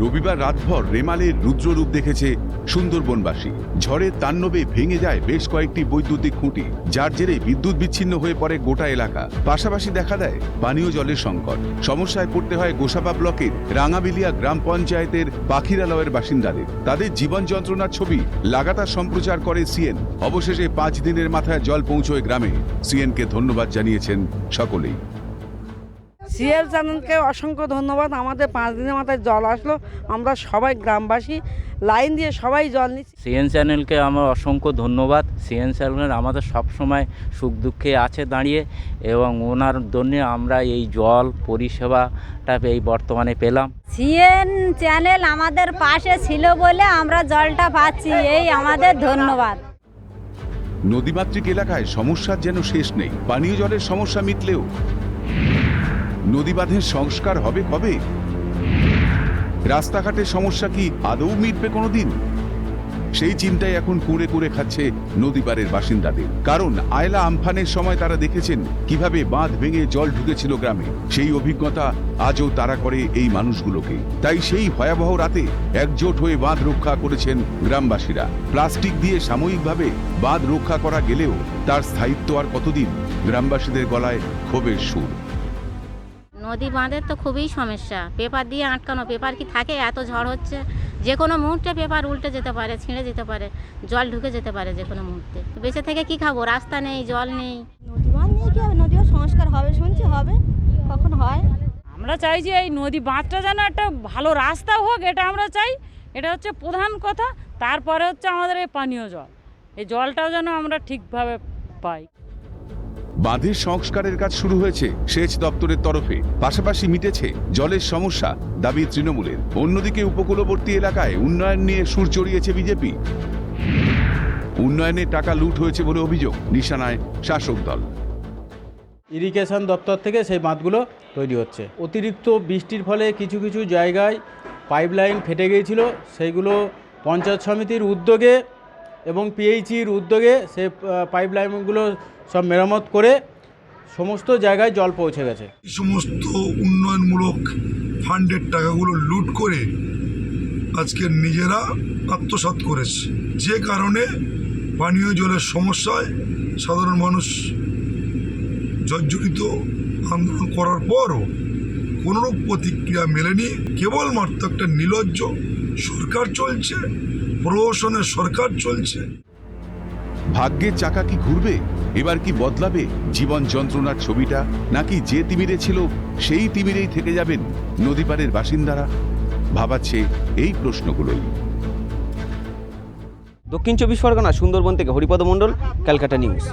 রবিবার রাতভর রেমালের রুদ্ররূপ দেখেছে সুন্দরবনবাসী। ঝড়ের তাণ্ডবে ভেঙে যায় বেশ কয়েকটি বৈদ্যুতিক খুঁটি, যার জেরে বিদ্যুৎ বিচ্ছিন্ন হয়ে পড়ে গোটা এলাকা। পাশাপাশি দেখা দেয় পানীয় জলের সংকট। সমস্যায় পড়তে হয় গোসাবা ব্লকের রাঙাবিলিয়া গ্রাম পঞ্চায়েতের পাখিরালয়ের বাসিন্দাদের। তাদের জীবন যন্ত্রণার ছবি লাগাতার সম্প্রচার করে সিএন। অবশেষে পাঁচ দিনের মাথায় জল পৌঁছয় গ্রামে। সিএনকে ধন্যবাদ জানিয়েছেন সকলেই। সিএল চ্যানেলকে অসংখ্য ধন্যবাদ। আমাদের পাঁচ দিনের মাথায় জল আসলো। আমরা সবাই গ্রামবাসী। লাইন দিয়ে সবাই জল নিচ্ছি। সিএন চ্যানেলকে আমার অসংখ্য ধন্যবাদ। সিএন চ্যানেল আমাদের সবসময় সুখ দুঃখে আছে দাঁড়িয়ে এবং ওনার জন্য আমরা এই জল পরিষেবাটা এই বর্তমানে পেলাম। সিএন চ্যানেল আমাদের পাশে ছিল বলে আমরা জলটা পাচ্ছি। এই আমাদের ধন্যবাদ। নদীমাতৃক এলাকায় সমস্যার যেন শেষ নেই। পানীয় জলের সমস্যা মিটলেও নদী বাঁধের সংস্কার হবে কবে? রাস্তাঘাটের সমস্যা কি আদৌ মিটবে কোনোদিন? সেই চিন্তায় এখন কুঁড়ে কুঁড়ে খাচ্ছে নদীপাড়ের বাসিন্দাদের। কারণ আয়লা আমফানের সময় তারা দেখেছেন কীভাবে বাঁধ ভেঙে জল ঢুকেছিল গ্রামে। সেই অভিজ্ঞতা আজও তারা করে এই মানুষগুলোকে। তাই সেই ভয়াবহ রাতে একজোট হয়ে বাঁধ রক্ষা করেছেন গ্রামবাসীরা। প্লাস্টিক দিয়ে সাময়িকভাবে বাঁধ রক্ষা করা গেলেও তার স্থায়িত্ব আর কতদিন? গ্রামবাসীদের গলায় ক্ষোভের সুর। নদী বাঁধের তো খুবই সমস্যা। পেপার দিয়ে আটকানো পেপার কি থাকে? এত ঝড় হচ্ছে। যে কোনো মুহূর্তে পেপার উল্টে যেতে পারে ছিঁড়ে যেতে পারে জল ঢুকে যেতে পারে যে কোনো মুহূর্তে বেঁচে থেকে কি খাব? রাস্তা নেই জল নেই। নদী বাঁধ নিয়ে কি হবে? নদীও সংস্কার হবে শুনছি হবে। কখন হয়? আমরা চাই যে এই নদী বাঁধটা যেন একটা ভালো রাস্তা হোক এটা আমরা চাই। এটা হচ্ছে প্রধান কথা। তারপরে হচ্ছে আমাদের এই পানীয় জল। এই জলটাও যেন আমরা ঠিকভাবে পাই। বাঁধের সংস্কারের কাজ শুরু হয়েছে সেচ দপ্তরের তরফে। পাশাপাশি মিটেছে জলের সমস্যা, দাবি তৃণমূলের। অন্যদিকে উপকূলবর্তী এলাকায় উন্নয়ন নিয়ে সুর চড়িয়েছে বিজেপি। উন্নয়নে টাকা লুট হয়েছে বলে অভিযোগ, নিশানায় শাসক দল। ইরিগেশন দপ্তর থেকে সেই বাঁধগুলো তৈরি হচ্ছে। অতিরিক্ত বৃষ্টির ফলে কিছু কিছু জায়গায় পাইপলাইন ফেটে গিয়েছিল। সেইগুলো পঞ্চায়েত সমিতির উদ্যোগে এবং পিএইচির উদ্যোগে সেই পাইপলাইনগুলো সব মেরামত করে সমস্ত জায়গায় জল পৌঁছে গেছে। সমস্ত উন্নয়নমূলক ফান্ডের টাকাগুলো লুট করে আজকে নিজেরা আত্মসাৎ করেছে। যে কারণে পানীয় জলের সমস্যায় সাধারণ মানুষ জর্জরিত আন্দোলন করার পরও কোনোরূপ প্রতিক্রিয়া মেলেনি। কেবলমাত্র একটা নির্লজ্জ সরকার চলছে প্রহসনের সরকার চলছে। ভাগ্যের চাকা কি ঘুরবে? এবার কি বদলাবে জীবন যন্ত্রণার ছবিটা? নাকি যে তিমিরে ছিল সেই তিমিরেই থেকে যাবেন নদীপাড়ের বাসিন্দারা? ভাবাচ্ছে এই প্রশ্নগুলোই। দক্ষিণ চব্বিশ পরগনা সুন্দরবন থেকে হরিপদ মণ্ডল ক্যালকাটা নিউজ।